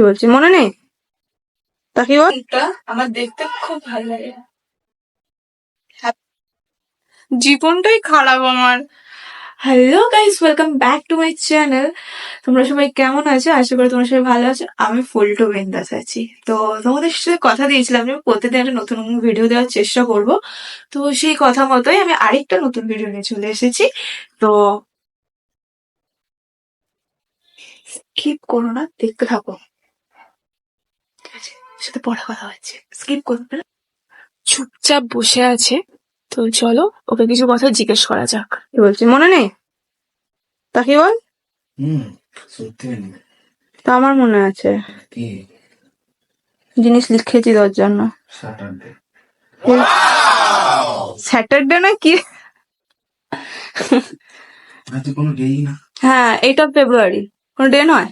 কি বলছি মনে নেই? তা কি আমার দেখতে খুব ভালো লাগে। জীবনটাই খারাপ আমার। Hello guys welcome back to my channel তোমরা সবাই কেমন আছো? আশা করি তোমরা সবাই ভালো আছো। আমি ফুলটু বিন্দাস আছি। তো তোমাদের সাথে কথা দিয়েছিলাম যে প্রতিদিন একটা নতুন ভিডিও দেওয়ার চেষ্টা করব। তো সেই কথা মতোই আমি আরেকটা নতুন ভিডিও নিয়ে চলে এসেছি। তো স্কিপ করো না দেখতে থাকো। ঠিক আছে সাথে পরে কথা হচ্ছে স্কিপ করবে না। চুপচাপ বসে আছে। তো চলো ওকে কিছু কথা জিজ্ঞেস করা যাক। কি বলছি মনে নেই? তা কি বল তা আমার মনে আছে। জিনিস লিখেছি তোর জন্য। স্যাটারডে না কি? হ্যাঁ এইট অফ ফেব্রুয়ারি কোনো ডে নয়?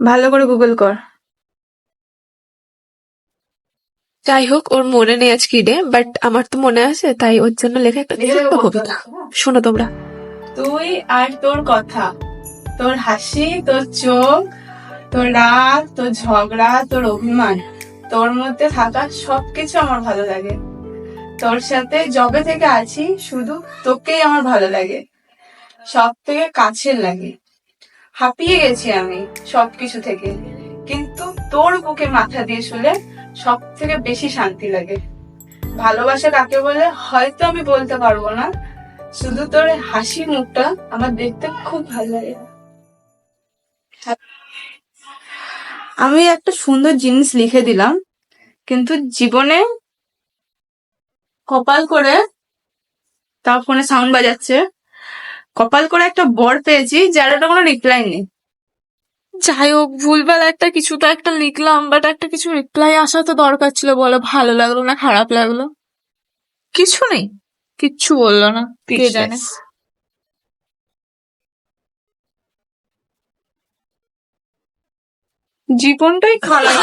ভালো করে গুগল কর। যাই হোক ওর মনে নেই আজ ডে বাট আমার তো মনে আছে তাই ওর জন্য লেখা একটা ছোট্ট কবিতা। শোনো তোমরা। তুই আর তোর কথা তোর হাসি তোর চোখ তোর রাগ তোর ঝগড়া তোর অভিমান তোর মধ্যে থাকা সবকিছু আমার ভালো লাগে। তোর সাথে জবে থেকে আছি শুধু তোকেই আমার ভালো লাগে। সব থেকে কাছের লাগে। হাঁপিয়ে গেছি আমি সবকিছু থেকে কিন্তু তোর বুকে মাথা দিয়ে শুলে সব থেকে বেশি শান্তি লাগে। ভালোবাসা কাকে বলে? হয়তো আমি বলতে পারব না। শুধু তোর হাসি মুখটা আমার দেখতে খুব ভালো লাগে। আমি একটা সুন্দর জিনিস লিখে দিলাম, কিন্তু জীবনে কপাল করে তার ফোনে সাউন্ড বাজাচ্ছে। কপাল করে একটা বর পেয়েছি, যার ওটা কোনো রিপ্লাই নেই। যাই হোক ভুলভাল একটা কিছু তো একটা লিখলাম বাট একটা কিছু রিপ্লাই আসা তো দরকার ছিল বলো ভালো লাগল না খারাপ লাগল? কিছু নেই কিচ্ছু বলল না কে জানে? জীবনটাই খারাপ।